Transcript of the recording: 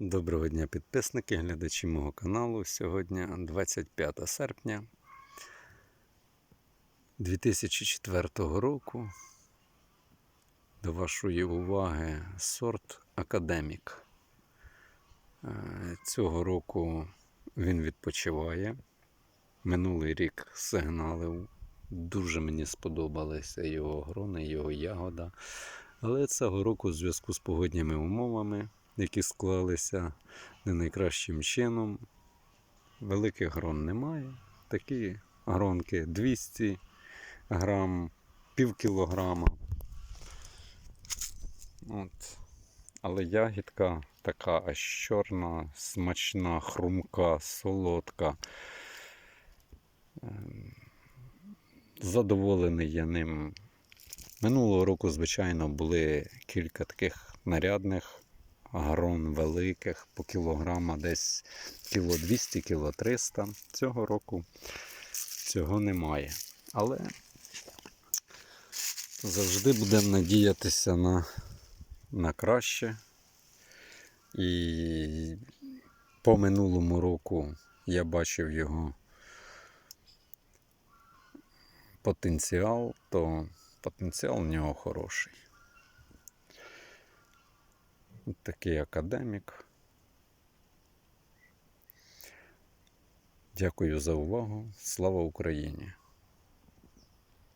Доброго дня, підписники, глядачі мого каналу. Сьогодні 25 серпня 2004 року. До вашої уваги сорт Академік. Е, Цього року він відпочиває. Минулий рік сигналив. Дуже мені сподобалися його грони, його ягода. Але цього року, в зв'язку з погодніми умовами, які склалися не найкращим чином, великих грон немає. Такі гронки 200 грам, пів кілограма. От. Але ягідка така аж чорна, смачна, хрумка, солодка. Ем, Задоволений я ним. Минулого року, звичайно, були кілька таких нарядних грон великих по кілограма, десь кіло 200, кіло 300. Цього року цього немає. Але завжди будемо надіятися на, на краще. І по минулому року я бачив його потенціал, то потенціал в нього хороший. Такий академік. Дякую за увагу. Слава Україні!